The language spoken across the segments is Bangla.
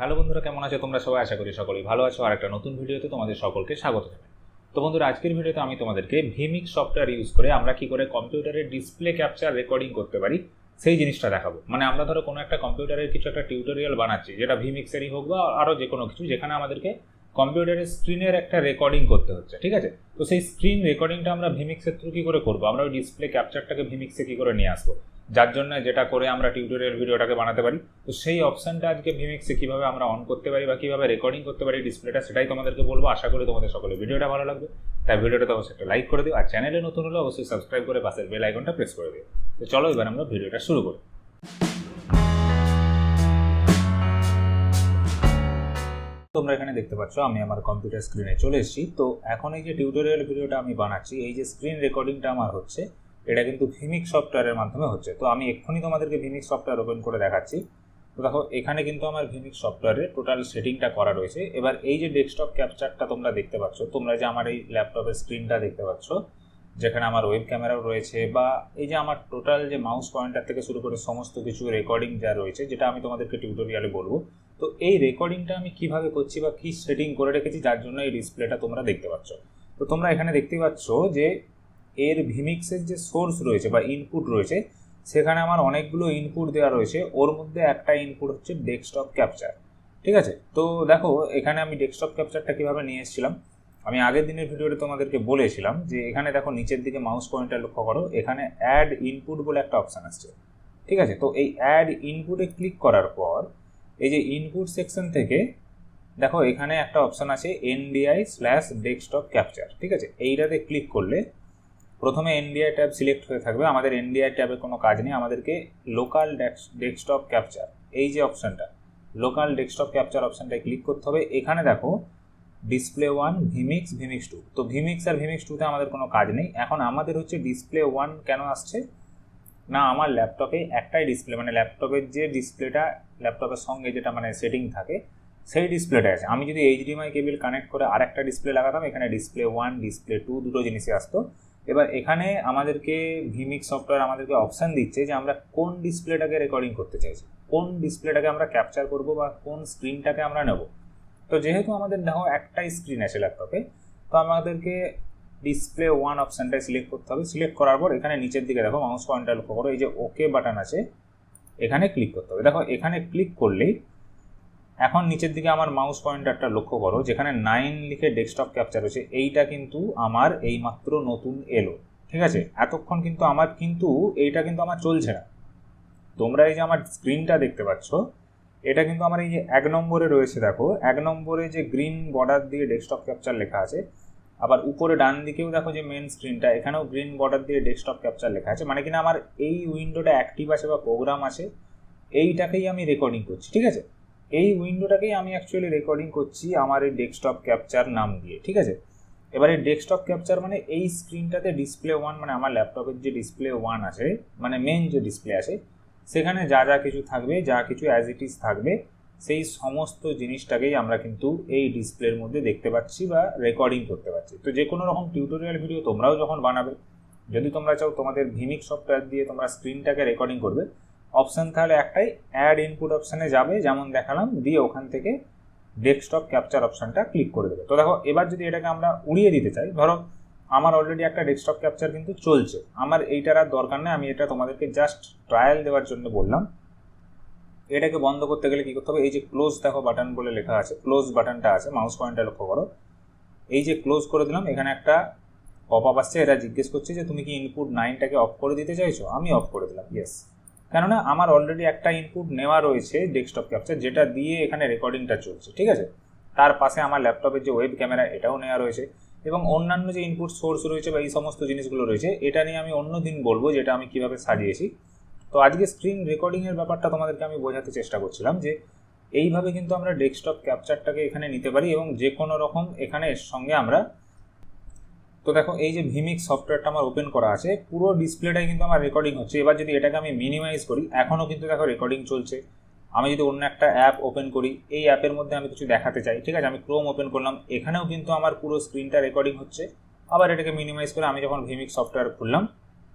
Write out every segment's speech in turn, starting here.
হ্যালো বন্ধুরা, কেমন আছো? তোমরা সবাই আশা করি সকলেই ভালো আছো। আর একটা নতুন ভিডিওতে তোমাদের সকলকে স্বাগত জানাই। তো বন্ধুরা, আজকের ভিডিওতে আমি তোমাদেরকে ভিমিক সফটওয়্যার ইউজ করে আমরা কি করে কম্পিউটারের ডিসপ্লে ক্যাপচার রেকর্ডিং করতে পারি, সেই জিনিসটা দেখাবো। মানে আমরা ধরো কোনো একটা কম্পিউটারের কিছু একটা টিউটোরিয়াল বানাচ্ছি, যেটা ভিমিক্সেরই হোক বা আরও যে কোনো কিছু, যেখানে আমাদেরকে কম্পিউটারের স্ক্রিনের একটা রেকর্ডিং করতে হচ্ছে, ঠিক আছে? তো সেই স্ক্রিন রেকর্ডিংটা আমরা ভিমিক্সের থ্রু কী করে করব? আমরা ওই ডিসপ্লে ক্যাপচারটাকে ভিমিক্সে কী করে নিয়ে আসব? যার জন্য যেটা করে আমরা টিউটোরিয়াল ভিডিওটাকে বানাতে পারি। তো সেই অপশানটা আজকে ভিমিক্সে কীভাবে আমরা অন করতে পারি বা কীভাবে রেকর্ডিং করতে পারি ডিসপ্লেটা সেটাই তোমাদেরকে বলব। আশা করি তোমাদের সকলে ভিডিওটা ভালো লাগবে। তাই ভিডিওটা অবশ্যই একটা লাইক করে দিও। আর চ্যানেলে নতুন হলে অবশ্যই সাবস্ক্রাইব করে পাশের বেল আইকনটা প্রেস করে দিও। তো চলো এবার আমরা ভিডিওটা শুরু করি। তোমরা এখানে দেখতে পাচ্ছ, আমি আমার কম্পিউটার স্ক্রিনে চলে এসেছি। তো এখন এই যে টিউটোরিয়াল ভিডিওটা আমি বানাচ্ছি, এই যে স্ক্রিন রেকর্ডিংটা আমার হচ্ছে এটা কিন্তু ভিমিক সফটওয়্যারের মাধ্যমে হচ্ছে। তো আমি এক্ষুনি তোমাদেরকে ভিমিক সফটওয়্যার ওপেন করে দেখাচ্ছি। তো দেখো, এখানে কিন্তু আমার ভিমিক সফটওয়্যারের টোটাল সেটিংটা করা রয়েছে। এবার এই যে ডেস্কটপ ক্যাপচারটা তোমরা দেখতে পাচ্ছ, তোমরা যে আমার এই ল্যাপটপের স্ক্রিনটা দেখতে পাচ্ছ, যেখানে আমার ওয়েব ক্যামেরাও রয়েছে, বা এই যে আমার টোটাল যে মাউস পয়েন্টার থেকে শুরু করে সমস্ত কিছু রেকর্ডিং যা রয়েছে, যেটা আমি তোমাদেরকে টিউটোরিয়ালে বলব। তো এই রেকর্ডিংটা আমি কীভাবে করছি বা কী সেটিং করে রেখেছি, যার জন্য এই ডিসপ্লেটা তোমরা দেখতে পাচ্ছ। তো তোমরা এখানে দেখতে পাচ্ছ যে এর ভিমিক্সের যে সোর্স রয়েছে বা ইনপুট রয়েছে, সেখানে আমার অনেকগুলো ইনপুট দেওয়া রয়েছে। ওর মধ্যে একটা ইনপুট হচ্ছে ডেস্কটপ ক্যাপচার ঠিক আছে? তো দেখো, এখানে আমি ডেস্কটপ ক্যাপচারটা কীভাবে নিয়ে এসেছিলাম? আমি আগের দিনের ভিডিওতে তোমাদেরকে বলেছিলাম যে, এখানে দেখো নিচের দিকে মাউস পয়েন্টার লক্ষ্য করো, এখানে অ্যাড ইনপুট বলে একটা অপশান আসছে। ঠিক আছে? তো এই অ্যাড ইনপুটে ক্লিক করার পর, এই যে ইনপুট সেকশন থেকে, দেখো এখানে একটা অপশান আছে এনডিআই স্ল্যাশ ডেস্কটপ ক্যাপচার ঠিক আছে? এইটাতে ক্লিক করলে প্রথমে এনডিআই ট্যাব সিলেক্ট হয়ে থাকবে। আমাদের এনডিআই ট্যাবে কোনো কাজ নেই। আমাদেরকে লোকাল ডেস্কটপ ক্যাপচার এই যে অপশানটা লোকাল ডেস্কটপ ক্যাপচার অপশানটায় ক্লিক করতে হবে। এখানে দেখো display one vMix vMix two তো ভিমিক্স আর ভিমিক্স টুতে আমাদের কোনো কাজ নেই। এখন আমাদের হচ্ছে ডিসপ্লে ওয়ান কেন আসছে? না, আমার ল্যাপটপে একটাই ডিসপ্লে মানে ল্যাপটপের যে ডিসপ্লেটা ল্যাপটপের সঙ্গে যেটা মানে সেটিং থাকে, সেই ডিসপ্লেটা আছে। আমি যদি এইচডিএমআই কেবিল কানেক্ট করে আরেকটা ডিসপ্লে লাগাতাম, এখানে ডিসপ্লে ওয়ান ডিসপ্লে টু দুটো জিনিসই আসতো। এবার এখানে আমাদেরকে ভিমিক সফটওয়্যার আমাদেরকে অপশান দিচ্ছে যে আমরা কোন ডিসপ্লেটাকে রেকর্ডিং করতে চাইছি। কোন ডিসপ্লেটাকে আমরা ক্যাপচার করব বা কোন স্ক্রিনটাকে আমরা নেব। তো যেহেতু আমাদের দেখো একটাই স্ক্রিন আছে ল্যাপটপে তো আমাদেরকে ডিসপ্লে ওয়ান অপশানটাই সিলেক্ট করতে হবে। সিলেক্ট করার পর এখানে নিচের দিকে দেখো মাউস পয়েন্টটা লক্ষ্য করো, এই যে ওকে বাটন আছে, এখানে ক্লিক করতে হবে। দেখো এখানে ক্লিক করলেই এখন নিচের দিকে আমার মাউস পয়েন্টারটা লক্ষ্য করো, যেখানে নাইন লিখে ডেস্কটপ ক্যাপচার হয়েছে, এইটা কিন্তু আমার এইমাত্র নতুন এলো, ঠিক আছে? এতক্ষণ কিন্তু আমার কিন্তু, এইটা কিন্তু আমার চলছে না। তোমরা এই যে আমার স্ক্রিনটা দেখতে পাচ্ছ, এটা কিন্তু আমার এই যে এক নম্বরে রয়েছে, দেখো, এক নম্বরে যে গ্রিন বর্ডার দিয়ে ডেস্কটপ ক্যাপচার লেখা আছে, আবার উপরে ডান দিকেও দেখো যে মেন স্ক্রিনটা এখানেও গ্রিন বর্ডার দিয়ে ডেস্কটপ ক্যাপচার লেখা আছে মানে কিনা আমার এই উইন্ডোটা অ্যাক্টিভ আছে বা প্রোগ্রাম আছে, এইটাকেই আমি রেকর্ডিং করছি, ঠিক আছে? এই উইন্ডোটাকেই আমি অ্যাকচুয়ালি রেকর্ডিং করছি আমার এই ডেস্কটপ ক্যাপচার নাম দিয়ে, ঠিক আছে? এবার ডেস্কটপ ক্যাপচার মানে এই স্ক্রিনটাতে ডিসপ্লে ওয়ান মানে আমার ল্যাপটপের যে ডিসপ্লে ওয়ান আছে মানে মেন যে ডিসপ্লে আছে, সেখানে যা যা কিছু থাকবে, যা কিছু অ্যাজ ইট ইজ থাকবে, সেই সমস্ত জিনিসটাকেই আমরা কিন্তু এই ডিসপ্লের মধ্যে দেখতে পাচ্ছি বা রেকর্ডিং করতে পারছি তো যে কোনো রকম টিউটোরিয়াল ভিডিও তোমরাও যখন বানাবে, যদি তোমরা চাও তোমাদের ভিমিক সফটওয়্যার দিয়ে তোমরা স্ক্রিনটাকে রেকর্ডিং করবে অপশান তাহলে একটাই অ্যাড ইনপুট অপশানে যাবে, যেমন দেখালাম, দিয়ে ওখান থেকে ডেস্কটপ ক্যাপচার অপশানটা ক্লিক করে দেবে। তো দেখো, এবার যদি এটাকে আমরা উড়িয়ে দিতে চাই, ধরো আমার অলরেডি একটা ডেস্কটপ ক্যাপচার কিন্তু চলছে, আমার এইটার আর দরকার নেই, আমি এটা তোমাদেরকে জাস্ট ট্রায়াল দেওয়ার জন্য বললাম। এটাকে বন্ধ করতে গেলে কী করতে হবে, এই যে ক্লোজ দেখো বাটন বলে লেখা আছে ক্লোজ বাটনটা আছে মাউস পয়েন্টটা লক্ষ্য করো। এই যে ক্লোজ করে দিলাম, এখানে একটা পপ আপ আসছে এটা জিজ্ঞেস করছে যে তুমি কি ইনপুট নাইনটাকে অফ করে দিতে চাইছো? আমি অফ করে দিলাম ইয়েস কেননা আমার অলরেডি একটা ইনপুট নেওয়া রয়েছে ডেস্কটপ ক্যাপচার যেটা দিয়ে এখানে রেকর্ডিংটা চলছে, ঠিক আছে? তার পাশে আমার ল্যাপটপের যে ওয়েব ক্যামেরা এটাও নেওয়া রয়েছে। এবং অন্যান্য যে ইনপুট সোর্স রয়েছে বা এই সমস্ত জিনিসগুলো রয়েছে, এটা নিয়ে আমি অন্য দিন বলব যেটা আমি কীভাবে সাজিয়েছি। তো আজকে স্ক্রিন রেকর্ডিংয়ের ব্যাপারটা তোমাদেরকে আমি বোঝাতে চেষ্টা করছিলাম যে, এইভাবে কিন্তু আমরা ডেস্কটপ ক্যাপচারটাকে এখানে নিতে পারি এবং যে কোনো রকম এখানে সঙ্গে আমরা তো দেখো, এই যে ভিমিক সফটওয়্যারটা আমার ওপেন করা আছে, পুরো ডিসপ্লেটাই কিন্তু আমার রেকর্ডিং হচ্ছে। এবার যদি এটাকে আমি মিনিমাইজ করি, এখনও কিন্তু দেখো রেকর্ডিং চলছে। আমি যদি অন্য একটা অ্যাপ ওপেন করি, এই অ্যাপের মধ্যে আমি কিছু দেখাতে চাই, ঠিক আছে? আমি ক্রোম ওপেন করলাম, এখানেও কিন্তু আমার পুরো স্ক্রিনটা রেকর্ডিং হচ্ছে। আবার এটাকে মিনিমাইজ করে আমি যখন ভিমিক সফটওয়্যার খুললাম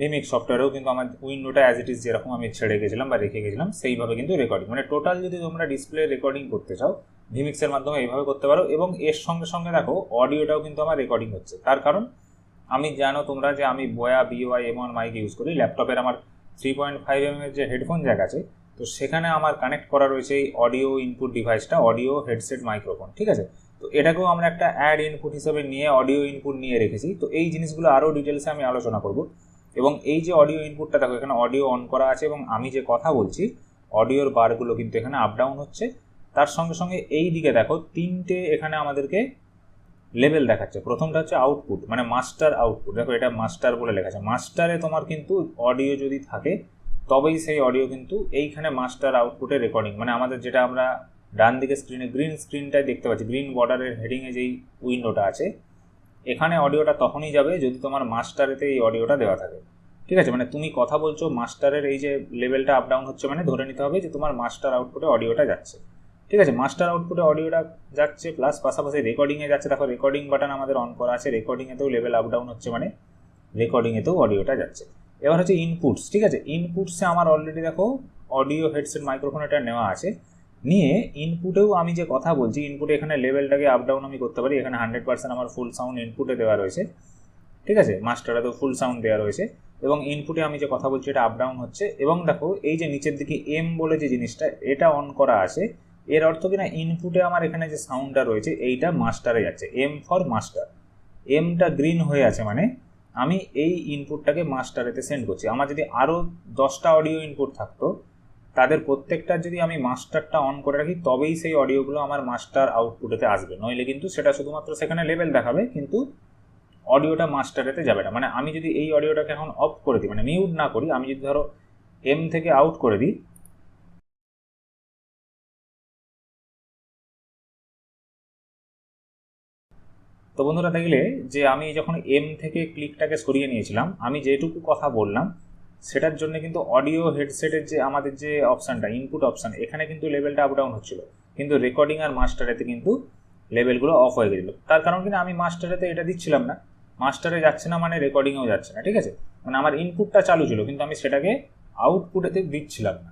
ভিমিক্স সফটওয়্যারেও কিন্তু আমার উইন্ডোটা অ্যাজ ইট ইজ যেরকম আমি ছেড়ে গেছিলাম বা রেখে গেছিলাম, সেইভাবে কিন্তু রেকর্ডিং মানে টোটাল যদি তোমরা ডিসপ্লে রেকর্ডিং করতে চাও ভিমিক্সের মাধ্যমে এইভাবে করতে পারো এবং এর সঙ্গে সঙ্গে দেখো অডিওটাও কিন্তু আমার রেকর্ডিং হচ্ছে। তার কারণ, আমি জানো তোমরা যে আমি Boya BY M one mic use করি ল্যাপটপের আমার থ্রি পয়েন্ট ফাইভ এম এর যে হেডফোন জ্যাক আছে, তো সেখানে আমার কানেক্ট করা রয়েছে এই অডিও ইনপুট ডিভাইসটা অডিও হেডসেট মাইক্রোফোন ঠিক আছে? তো এটাকেও আমরা একটা অ্যাড ইনপুট হিসেবে নিয়ে অডিও ইনপুট নিয়ে রেখেছি। তো এই জিনিসগুলো আরও ডিটেলসে আমি আলোচনা করব। এবং এই যে অডিও ইনপুটটা দেখো, এখানে অডিও অন করা আছে এবং আমি যে কথা বলছি অডিওর বারগুলো কিন্তু এখানে আপ ডাউন হচ্ছে। তার সঙ্গে সঙ্গে এই দিকে দেখো, তিনটে এখানে আমাদেরকে লেভেল দেখাচ্ছে। প্রথমটা হচ্ছে আউটপুট মানে মাস্টার আউটপুট দেখো, এটা মাস্টার বলে লেখা আছে। মাস্টারে তোমার কিন্তু অডিও যদি থাকে, তবেই সেই অডিও কিন্তু এইখানে মাস্টার আউটপুটে রেকর্ডিং মানে আমাদের যেটা আমরা ডান দিকে স্ক্রিনে গ্রিন স্ক্রিনটাই দেখতে পাচ্ছি। গ্রিন বর্ডারের হেডিংয়ে যেই উইন্ডোটা আছে এখানে অডিওটা তখনই যাবে যদি তোমার মাস্টারেতে এই অডিওটা দেওয়া থাকে। ঠিক আছে? মানে তুমি কথা বলছো, মাস্টারের এই যে লেভেলটা আপ ডাউন হচ্ছে মানে ধরে নিতে হবে যে তোমার মাস্টার আউটপুটে অডিওটা যাচ্ছে। ঠিক আছে? মাস্টার আউটপুটে অডিওটা যাচ্ছে প্লাস পাশাপাশি রেকর্ডিংয়ে যাচ্ছে। দেখো রেকর্ডিং বাটন আমাদের অন করা আছে রেকর্ডিংয়েতেও লেভেল আপ ডাউন হচ্ছে মানে রেকর্ডিংয়েতেও অডিওটা যাচ্ছে। এবার হচ্ছে ইনপুটস ঠিক আছে? ইনপুটসে আমার অলরেডি দেখো অডিও হেডসেট মাইক্রোফোন এটা নেওয়া আছে। নিয়ে ইনপুটেও আমি যে কথা বলছি ইনপুটে এখানে লেভেলটাকে আপ ডাউন আমি করতে পারি, এখানে হান্ড্রেড পার্সেন্ট আমার ফুল সাউন্ড ইনপুটে দেওয়া রয়েছে। ঠিক আছে? মাস্টারে তো ফুল সাউন্ড দেওয়া রয়েছে। এবং ইনপুটে আমি যে কথা বলছি, এটা আপ ডাউন হচ্ছে। এবং দেখো, এই যে নিচের দিকে এম বলে যে জিনিসটা, এটা অন করা আছে। এর অর্থ কিনা ইনপুটে আমার এখানে যে সাউন্ডটা রয়েছে, এইটা মাস্টারে যাচ্ছে। এম ফর মাস্টার এমটা গ্রিন হয়ে আছে মানে আমি এই ইনপুটটাকে মাস্টারেতে সেন্ড করছি। আমার যদি আরও দশটা অডিও ইনপুট থাকতো তাদের প্রত্যেকটার যদি আমি মাস্টারটা অন করে রাখি, তবেই সেই অডিওগুলো আমার মাস্টার আউটপুটেতে আসবে। নইলে কিন্তু সেটা শুধুমাত্র সেখানে লেভেল দেখাবে, কিন্তু অডিওটা মাস্টারেতে যাবে না। মানে আমি যদি এই অডিওটাকে এখন অফ করে দিই মানে মিউট না করি, আমি যদি ধরো এম থেকে আউট করে দিই, তো বন্ধুরা দেখলে যে আমি যখন এম থেকে ক্লিকটাকে সরিয়ে নিয়েছিলাম, আমি যেটুকু কথা বললাম সেটার জন্য কিন্তু অডিও হেডসেটের যে আমাদের যে অপশানটা ইনপুট অপশান এখানে কিন্তু লেভেলটা আপ ডাউন হচ্ছিল। কিন্তু রেকর্ডিং আর মাস্টারেতে কিন্তু লেভেলগুলো অফ হয়ে গেছিল। তার কারণ কিন্তু আমি মাস্টারেতে এটা দিচ্ছিলাম না। মাস্টারে যাচ্ছে না মানে রেকর্ডিংয়েও যাচ্ছে না, ঠিক আছে? মানে আমার ইনপুটটা চালু ছিল, কিন্তু আমি সেটাকে আউটপুটেতে দিচ্ছিলাম না।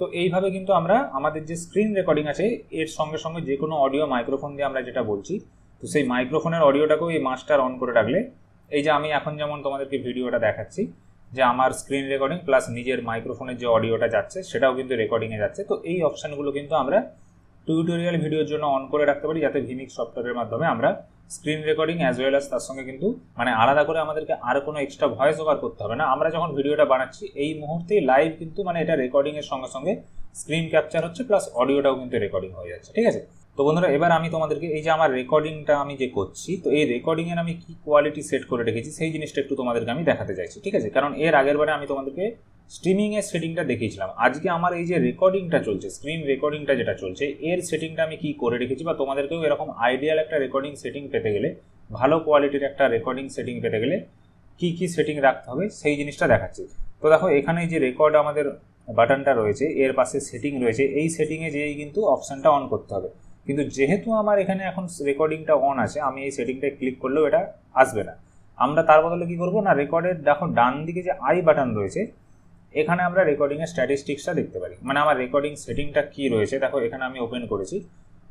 তো এইভাবে কিন্তু আমরা আমাদের যে স্ক্রিন রেকর্ডিং আছে, এর সঙ্গে সঙ্গে যে কোনো অডিও মাইক্রোফোন দিয়ে আমরা যেটা বলছি, তো সেই মাইক্রোফোনের অডিওটাকেও এই মাস্টার অন করে রাখলে, এই যে আমি এখন যেমন তোমাদেরকে ভিডিওটা দেখাচ্ছি যে আমার স্ক্রিন রেকর্ডিং প্লাস নিজের মাইক্রোফোনের যে অডিওটা যাচ্ছে, সেটাও কিন্তু রেকর্ডিংয়ে যাচ্ছে। তো এই অপশানগুলো কিন্তু আমরা টিউটোরিয়াল ভিডিওর জন্য অন করে রাখতে পারি, যাতে ভিমিক সফটওয়্যারের মাধ্যমে আমরা screen recording as well as তার সঙ্গে কিন্তু মানে আলাদা করে আমাদেরকে আর কোনো এক্সট্রা ভয়েস ওভার করতে হবে না। আমরা যখন ভিডিওটা বানাচ্ছি, এই মুহূর্তেই লাইভ কিন্তু মানে এটা রেকর্ডিংয়ের সঙ্গে সঙ্গে স্ক্রিন ক্যাপচার হচ্ছে প্লাস অডিওটাও কিন্তু রেকর্ডিং হয়ে যাচ্ছে। ঠিক আছে? তো বন্ধুরা, এবার আমি তোমাদেরকে এই যে আমার রেকর্ডিংটা আমি যে করছি, তো এই রেকর্ডিংয়ের আমি কি কোয়ালিটি সেট করে রেখেছি, সেই জিনিসটা একটু তোমাদেরকে আমি দেখাতে চাইছি, ঠিক আছে? কারণ এর আগের বারে আমি তোমাদেরকে স্ট্রিমিংয়ের সেটিংটা দেখিয়েছিলাম। আজকে আমার এই যে রেকর্ডিংটা চলছে স্ক্রিন রেকর্ডিংটা যেটা চলছে, এর সেটিংটা আমি কি করে রেখেছি বা তোমাদেরকেও এরকম আইডিয়াল একটা রেকর্ডিং সেটিং পেতে গেলে, ভালো কোয়ালিটির একটা রেকর্ডিং সেটিং পেতে গেলে কি কি সেটিং রাখতে হবে, সেই জিনিসটা দেখাচ্ছি। তো দেখো, এখানে যে রেকর্ড আমাদের বাটনটা রয়েছে, এর পাশে সেটিং রয়েছে, এই সেটিংয়ে যেই কিন্তু অপশানটা অন করতে হবে। কিন্তু যেহেতু আমার এখানে এখন রেকর্ডিংটা অন আছে, আমি এই সেটিংটায় ক্লিক করলেও এটা আসবে না। আমরা তার বদলে কী করব? না রেকর্ডের দেখো, ডান দিকে যে আই বাটন রয়েছে, এখানে আমরা রেকর্ডিংয়ের স্ট্যাটিস্টিক্সটা দেখতে পারি। মানে আমার রেকর্ডিং সেটিংটা কী রয়েছে? দেখো, এখানে আমি ওপেন করেছি।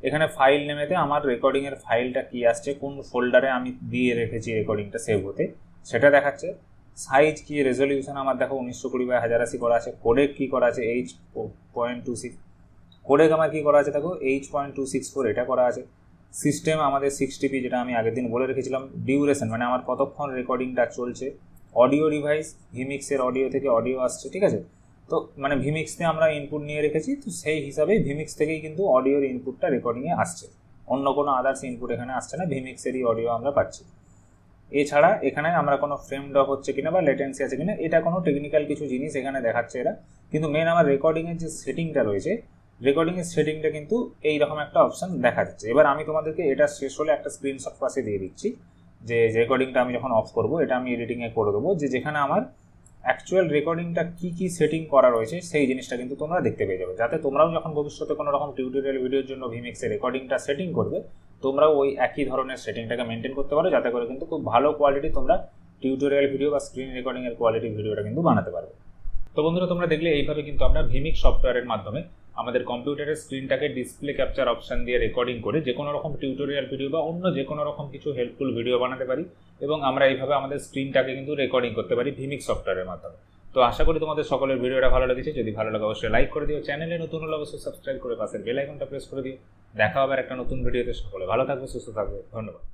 এখানে ফাইল নেমেতে আমার রেকর্ডিংয়ের ফাইলটা কী আসছে? কোন ফোল্ডারে আমি দিয়ে রেখেছি রেকর্ডিংটা সেভ হতে? সেটা দেখাচ্ছে। সাইজ কি? রেজলিউশন আমার দেখো, উনিশশো কুড়ি বাই হাজার আশি করা আছে। কোডেক কী করা আছে? H point two six codec আমার কী করা আছে দেখো? H point two six four এটা করা আছে। সিস্টেম আমাদের সিক্স টিপি যেটা আমি আগের দিন বলে রেখেছিলাম ডিউরেশন মানে আমার কতক্ষণ রেকর্ডিংটা চলছে। অডিও ডিভাইস ভিমিক্সের অডিও থেকে অডিও আসছে, ঠিক আছে? তো মানে ভিমিক্সতে আমরা ইনপুট নিয়ে রেখেছি, তো সেই হিসাবেই ভিমিক্স থেকেই কিন্তু অডিওর ইনপুটটা রেকর্ডিংয়ে আসছে। অন্য কোনো আদার্স ইনপুট এখানে আসছে না ভিমিক্সেরই অডিও আমরা পাচ্ছি। এছাড়া এখানে আমরা কোনো ফ্রেম ড্রপ হচ্ছে কিনা বা লেটেন্সি আছে কিনা, এটা কোনো টেকনিক্যাল কিছু জিনিস এখানে দেখাচ্ছে এরা। কিন্তু মেন আমার রেকর্ডিংয়ের যে সেটিংটা রয়েছে রেকর্ডিংয়ের সেটিংটা কিন্তু এই রকম একটা অপশান দেখা যাচ্ছে। এবার আমি তোমাদেরকে এটা শেষ হলে একটা স্ক্রিনশট পাশে দিয়ে দিচ্ছি যে রেকর্ডিংটা আমি যখন অফ করব, এটা আমি এডিটিংয়ে করে দেবো যে, যেখানে আমার অ্যাকচুয়াল রেকর্ডিংটা কী কী সেটিং করা রয়েছে, সেই জিনিসটা কিন্তু তোমরা দেখতে পেয়ে যাবে। যাতে তোমরাও যখন ভবিষ্যতে কোনো রকম টিউটোরিয়াল ভিডিওর জন্য ভিমিক্সের রেকর্ডিংটা সেটিং করবে, তোমরাও ওই একই ধরনের সেটিংটাকে মেনটেন করতে পারো, যাতে করে কিন্তু খুব ভালো কোয়ালিটি তোমরা টিউটোরিয়াল ভিডিও বা স্ক্রিন রেকর্ডিংয়ের কোয়ালিটি ভিডিওটা কিন্তু বানাতে পারবে। তো বন্ধুরা, তোমরা দেখলে এইভাবে কিন্তু আমরা ভিমিক সফটওয়্যারের মাধ্যমে আমাদের কম্পিউটারের স্ক্রিনটাকে ডিসপ্লে ক্যাপচার অপশন দিয়ে রেকর্ডিং করে যে কোনো রকম টিউটোরিয়াল ভিডিও বা অন্য যে কোনো রকম কিছু হেল্পফুল ভিডিও বানাতে পারি এবং আমরা এইভাবে আমাদের স্ক্রিনটাকে কিন্তু রেকর্ডিং করতে পারি ভিমিক সফটওয়্যারের মাধ্যমে। তো আশা করি তোমাদের সকলের ভিডিওটা ভালো লেগেছে। যদি ভালো লাগে অবশ্যই লাইক করে দিও। চ্যানেলে নতুন হলে অবশ্যই সাবস্ক্রাইব করে পাশের বেল আইকনটা প্রেস করে দিও। দেখা হবে একটা নতুন ভিডিওতে সকলে ভালো থাকবে, সুস্থ থাকবে। ধন্যবাদ।